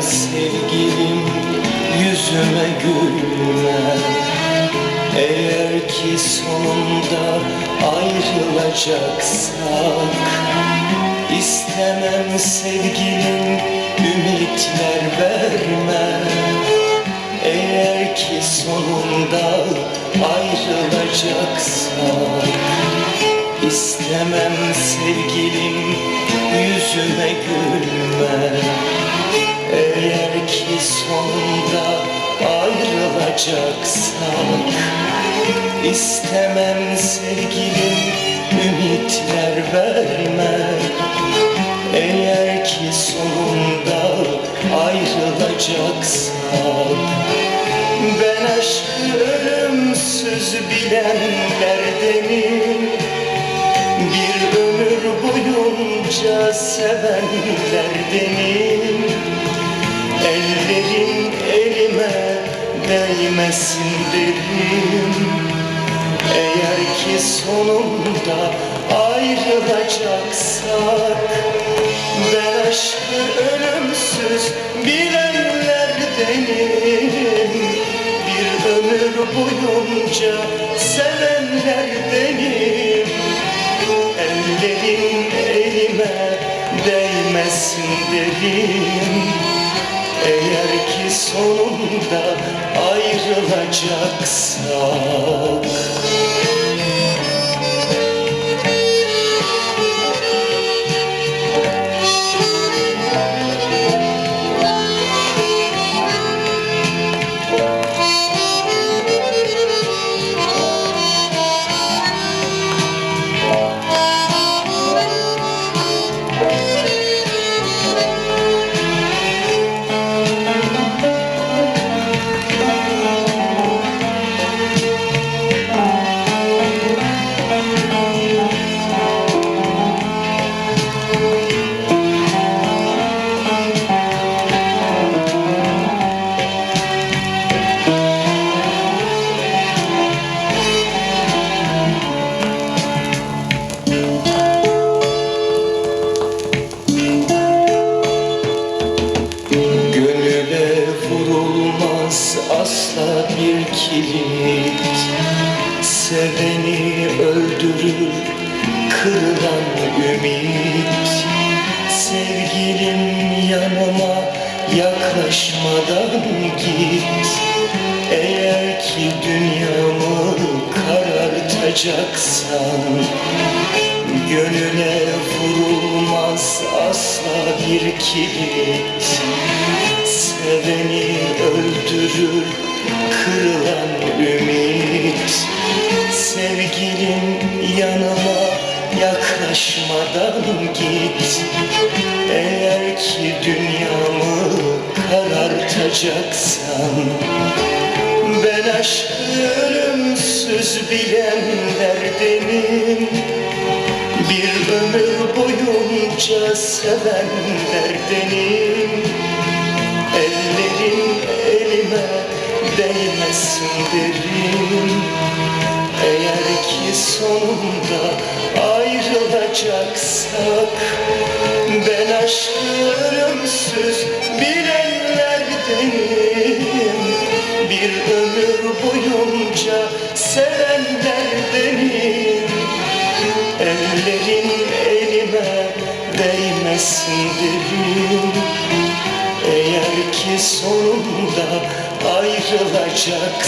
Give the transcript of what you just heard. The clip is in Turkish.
sevgilim yüzüme gülme. Eğer ki sonunda ayrılacaksak İstemem sevgilim ümitler verme. Eğer ki sonunda ayrılacaksak İstemem sevgilim yüzüme gülme sonunda ayrılacaksak İstemem sevgilim ümitler verme Eğer ki sonunda ayrılacaksak Ben aşkı ölümsüz bilenlerdenim bir ömür boyunca sevenlerdenim Ellerin elime değmesin derim Eğer ki sonunda ayrılacaksak Ben aşkı ölümsüz bilenlerdenim Bir ömür boyunca sevenlerdenim. Ellerin elime değmesin derim Eğer ki sonunda ayrılacaksak asla bir kilit. Seveni öldürür kırılan ümit. Sevgilim yanıma yaklaşmadan git. Eğer ki dünyamı karartacaksan Gönüle vurulmaz asla bir kilit Seveni öldürür kırılan ümit. Sevgilim yanıma yaklaşmadan git. Eğer ki dünyamı karartacaksan Ben aşkı ölümsüz bilenlerdenim bir ömür boyunca sevenlerdenim Ellerin elime değmesin derim. Eğer ki sonunda ayrılacaksak Ben aşkı ölümsüz bilenlerdenim. Bir ömür boyunca sevenlerdenim Ellerin elime değmesin derim Eğer ki sonunda ayrılacaksak